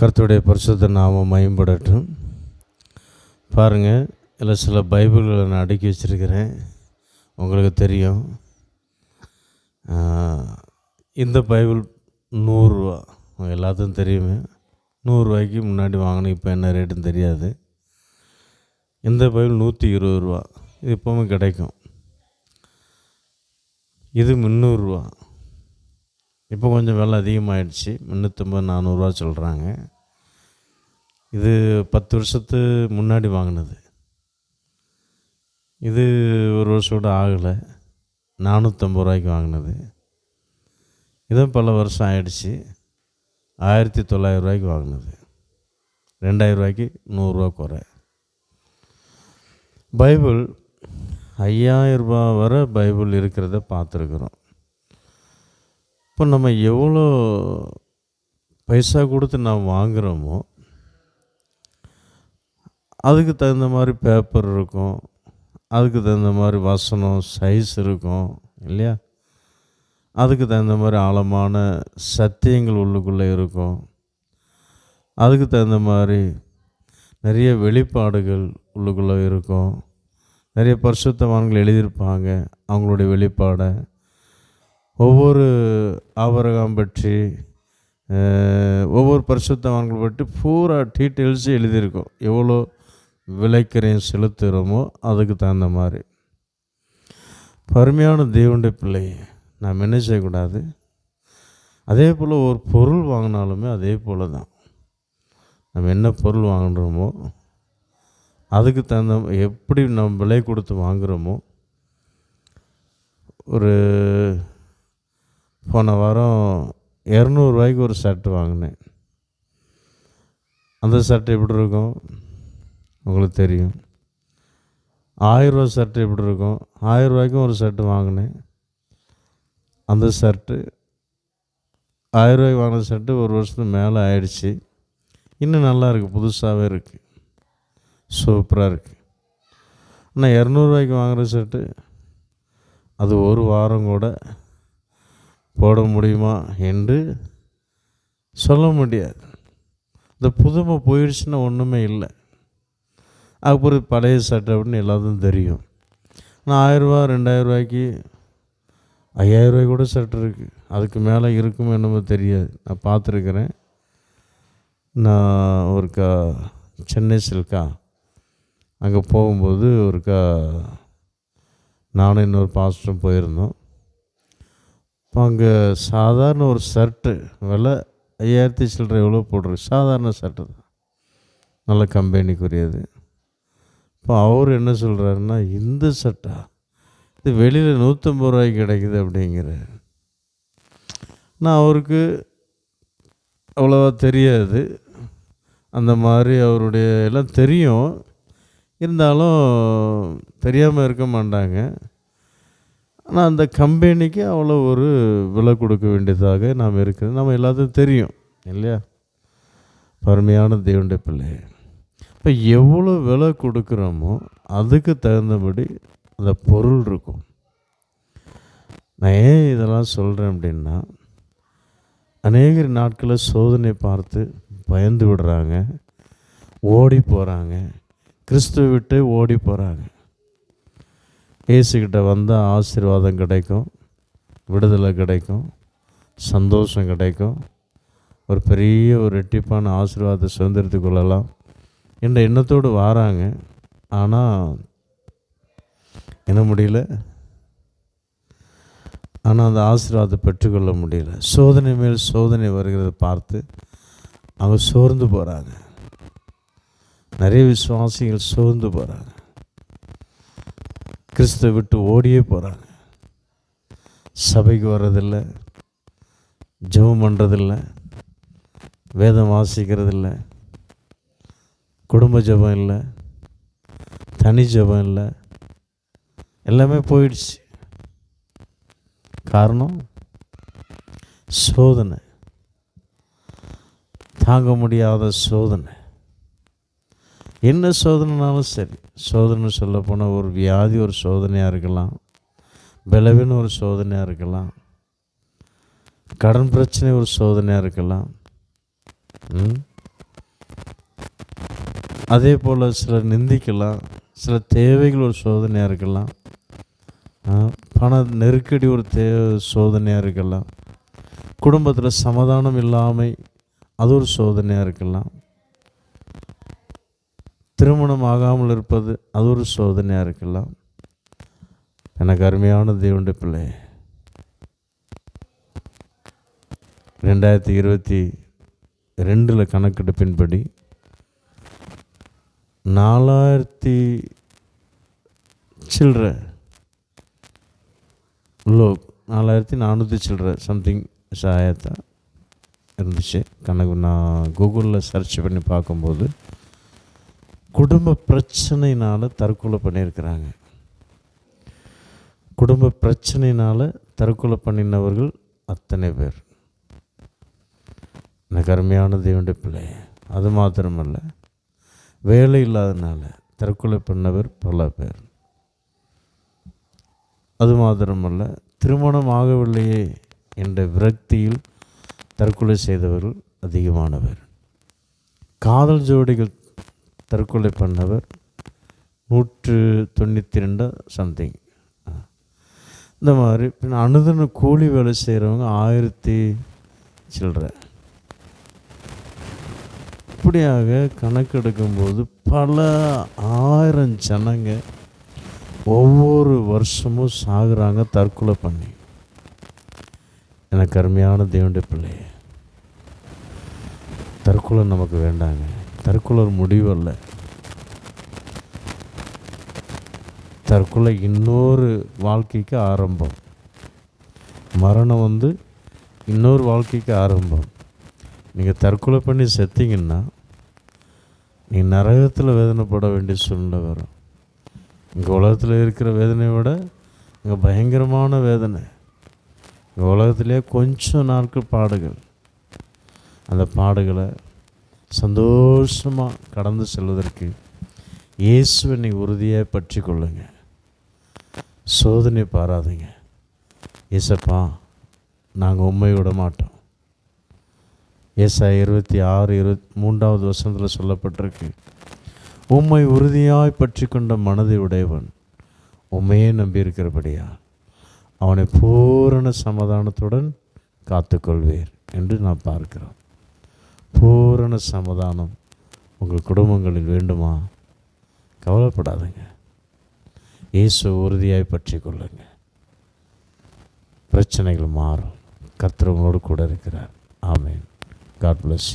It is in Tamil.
கருத்துடைய பரிசுத்த நாமம் மயம்படட்டும் பாருங்கள் இல்லை சில பைபிள்களை நான் அடுக்கி வச்சுருக்கிறேன். உங்களுக்கு தெரியும். இந்த பைபிள் நூறுரூவா. எல்லாத்துக்கும் தெரியுமே. நூறுரூவாய்க்கு முன்னாடி வாங்கினேன் இப்போ என்ன ரேட்டுன்னு தெரியாது. இந்த பைபிள் நூற்றி இருபது ரூபா. இது எப்போவுமே கிடைக்கும். இது முந்நூறுரூவா. இப்போ கொஞ்சம் விலை அதிகமாகிடுச்சு முந்நூற்றம்பது நானூறுரூவா சொல்கிறாங்க இது பத்து வருஷத்து முன்னாடி வாங்கினது. இது ஒரு வருஷம் கூட ஆகலை. நானூற்றம்பது ரூபாய்க்கு வாங்கினது. இதுவும் பல வருஷம் ஆயிடுச்சு. ஆயிரத்தி தொள்ளாயிரம் ரூபாய்க்கு வாங்கினது. ரெண்டாயிரம் ரூபாய்க்கு நூறுரூவா குறை. பைபிள் ஐயாயிரம் வரை பைபிள் இருக்கிறத பார்த்துருக்குறோம். இப்போ நம்ம எவ்வளோ பைசா கொடுத்து நாம் வாங்குகிறோமோ அதுக்கு தகுந்த மாதிரி பேப்பர் இருக்கும் அதுக்கு தகுந்த மாதிரி வசனம் சைஸ் இருக்கும் இல்லையா? அதுக்கு தகுந்த மாதிரி ஆழமான சத்தியங்கள் உள்ளுக்குள்ளே இருக்கும். அதுக்கு தகுந்த மாதிரி நிறைய வெளிப்பாடுகள் உள்ளுக்குள்ளே இருக்கும். நிறைய பரிசுத்தவான்கள் எழுதியிருப்பாங்க அவங்களுடைய வெளிப்பாடை. ஒவ்வொரு ஆபரகம் பற்றி ஒவ்வொரு பரிசுத்தவான்கள் பற்றி பூரா டீட்டெயில்ஸ் எழுதியிருக்கோம். எவ்வளோ விலைக்கரையும் செலுத்துகிறோமோ அதுக்கு தகுந்த மாதிரி. பருமையான தேவனுடைய பிள்ளை நாம் என்ன செய்யக்கூடாது? அதே போல் ஒரு பொருள் வாங்கினாலுமே அதே போல் தான். நம்ம என்ன பொருள் வாங்குறோமோ அதுக்கு தகுந்த எப்படி நம்ம விலை கொடுத்து வாங்குகிறோமோ ஒரு போன வாரம் இரநூறுவாய்க்கு ஒரு ஷர்ட் வாங்கினேன். அந்த ஷர்ட் எப்படி இருக்கும்? உங்களுக்கு தெரியும். ஆயிரரூவா ஷர்ட் எப்படி இருக்கும்? ஆயிரரூவாய்க்கும் ஒரு ஷர்ட் வாங்கினேன். அந்த ஷர்ட்டு ஆயிரரூவாய்க்கு வாங்கின ஷர்ட்டு ஒரு வருஷத்துக்கு மேலே ஆயிடுச்சு. இன்னும் நல்லா இருக்குது புதுசாகவே இருக்குது சூப்பராக இருக்குது ஆனால் இரநூறுவாய்க்கு வாங்குகிற ஷர்ட்டு அது ஒரு வாரம் கூட போட முடியுமா என்று சொல்ல முடியாது. இந்த புதுமை போயிடுச்சுன்னா ஒன்றுமே இல்லை. அப்புறம் பழைய சட்டை அப்படின்னு எல்லாத்துக்கும் தெரியும். ஆனால் ஆயிரரூபா ரெண்டாயிரரூபாய்க்கு ஐயாயிரரூபாய்க்கு கூட சட்டை இருக்குது அதுக்கு மேலே இருக்குமோ என்னமோ தெரியாது. நான் பார்த்துருக்குறேன். நான் ஒருக்கா சென்னை சில்கா. அங்கே போகும்போது ஒருக்கா நானும் இன்னொரு பாஸ்டரும் போயிருந்தோம். இப்போ அங்கே சாதாரண ஒரு ஷர்ட்டு விலை ஐயாயிரத்தி சில்லறை எவ்வளோ போடுறது சாதாரண ஷர்ட்டு தான். நல்ல கம்பெனிக்குரியது. இப்போ அவர் என்ன சொல்கிறாருன்னா இந்த சட்டா இது வெளியில் நூற்றம்பது ரூபாய்க்கு கிடைக்குது அப்படிங்கிறார். நான் அவருக்கு அவ்வளோவா தெரியாது. அந்த மாதிரி அவருடைய எல்லாம் தெரியும். இருந்தாலும் தெரியாமல் இருக்க மாட்டாங்க. ஆனால் அந்த கம்பெனிக்கு அவ்வளோ ஒரு விலை கொடுக்க வேண்டியதாக நாம் இருக்கிறது. நம்ம எல்லாத்துக்கும் தெரியும் இல்லையா? பருமையான தேவனுடைய பிள்ளை இப்போ எவ்வளோ விலை கொடுக்குறோமோ அதுக்கு தகுந்தபடி அந்த பொருள் இருக்கும். நான் ஏன் இதெல்லாம் சொல்கிறேன் அப்படின்னா அநேக நாட்களில் சோதனை பார்த்து பயந்து விடுறாங்க ஓடி போகிறாங்க கிறிஸ்துவ விட்டு ஓடி போகிறாங்க இயேசுக்கிட்ட வந்தால் ஆசீர்வாதம் கிடைக்கும் விடுதலை கிடைக்கும் சந்தோஷம் கிடைக்கும். ஒரு பெரிய ஒரு ரெட்டிப்பான ஆசீர்வாதத்தை சுதந்திரத்து கொள்ளலாம். என்ற எண்ணத்தோடு வாராங்க. ஆனால் என்ன முடியல? ஆனால் அந்த ஆசீர்வாதத்தை பெற்றுக்கொள்ள முடியல. சோதனை மேல் சோதனை வருகிறத பார்த்து அவங்க சோர்ந்து போகிறாங்க நிறைய விசுவாசிகள் சோர்ந்து போகிறாங்க கிறிஸ்துவை விட்டு ஓடியே போகிறாங்க சபைக்கு வர்றதில்லை. ஜெபம் பண்ணுறதில்ல வேதம் வாசிக்கிறதில்லை. குடும்ப ஜெபம் இல்லை. தனி ஜெபம் இல்லை. எல்லாமே போயிடுச்சு. காரணம் சோதனை. தாங்க முடியாத சோதனை. என்ன சோதனைனாலும் சரி. சோதனை சொல்ல போனால் ஒரு வியாதி ஒரு சோதனையாக இருக்கலாம். பலவீனம் ஒரு சோதனையாக இருக்கலாம். கடன் பிரச்சனை ஒரு சோதனையாக இருக்கலாம். ம்? அதே போல் சிலர் நிந்திக்கலாம். சில தேவைகள் ஒரு சோதனையாக இருக்கலாம். பண நெருக்கடி ஒரு தே சோதனையாக இருக்கலாம். குடும்பத்தில் சமாதானம் இல்லாமை அது ஒரு சோதனையாக இருக்கலாம். திருமணம் ஆகாமல் இருப்பது அது ஒரு சோதனையாக இருக்கலாம். எனக்கு அருமையான தேவனுடைய பிள்ளை. ரெண்டாயிரத்தி இருபத்தி ரெண்டில் கணக்கெடுப்பின்படி நாலாயிரத்தி சில்லற லோ நாலாயிரத்தி நானூற்றி சில்லற சம்திங் சாயத்தான் இருந்துச்சு. கணக்கு நான் கூகுளில் சர்ச் பண்ணி பார்க்கும்போது குடும்ப பிரச்சனையினால் தற்கொலை பண்ணியிருக்கிறாங்க. குடும்ப பிரச்சனையினால் தற்கொலை பண்ணினவர்கள் அத்தனை பேர். எனக்கு அருமையான தேவனுடைய பிள்ளை. அது மாத்திரமல்ல வேலை இல்லாதனால தற்கொலை பண்ணவர் பல பேர். அது மாத்திரமல்ல திருமணம் ஆகவில்லையே என்ற விரக்தியில் தற்கொலை செய்தவர்கள் அதிகமானவர். காதல் ஜோடிகள் தற்கொலை பண்ணவர் நூற்று தொண்ணூற்றி ரெண்டு சம்திங் இந்த மாதிரி பின் அனுதன கூலி வேலை செய்கிறவங்க ஆயிரத்தி சில்லற. இப்படியாக கணக்கெடுக்கும்போது பல ஆயிரம் ஜனங்க ஒவ்வொரு வருஷமும் சாகுறாங்க தற்கொலை பண்ணி. எனக்கு அருமையான தேவனுடைய பிள்ளைய தற்கொலை நமக்கு வேண்டாங்க. தற்கொலை முடிவு அல்ல. தற்கொலை இன்னொரு வாழ்க்கைக்கு ஆரம்பம். மரணம் வந்து இன்னொரு வாழ்க்கைக்கு ஆரம்பம். நீங்கள் தற்கொலை பண்ணி செத்தீங்கன்னா நீ நரகத்தில் வேதனைப்பட வேண்டிய சூழ்நிலை வரும். இங்கே உலகத்தில் இருக்கிற வேதனையை விட இங்கே பயங்கரமான வேதனை. இங்கே உலகத்திலே கொஞ்சம் நாட்கள் பாடுகள். அந்த பாடுகளை சந்தோஷமாக கடந்து செல்வதற்கு இயேசுவனை உறுதியாக பற்றி கொள்ளுங்க சோதனை பாராதுங்க. ஏசப்பா நாங்கள் உண்மை விட மாட்டோம். ஏசா இருபத்தி ஆறு இருபத்தி மூன்றாவது வசனத்தில் சொல்லப்பட்டிருக்கு உம்மை உறுதியாய் பற்றி கொண்ட மனதை உடையவன் உண்மையே நம்பியிருக்கிறபடியா? அவனை பூரண சமாதானத்துடன் காத்துக்கொள்வீர் என்று நான் பார்க்கிறோம். பூரண சமாதானம் உங்கள் குடும்பங்களில் வேண்டுமா? கவலைப்படாதுங்க. இயேசு உறுதியாய் பற்றி கொள்ளுங்க. பிரச்சனைகள் மாறும். கர்த்தர் உங்களோடு கூட இருக்கிறார். ஆமேன். God bless you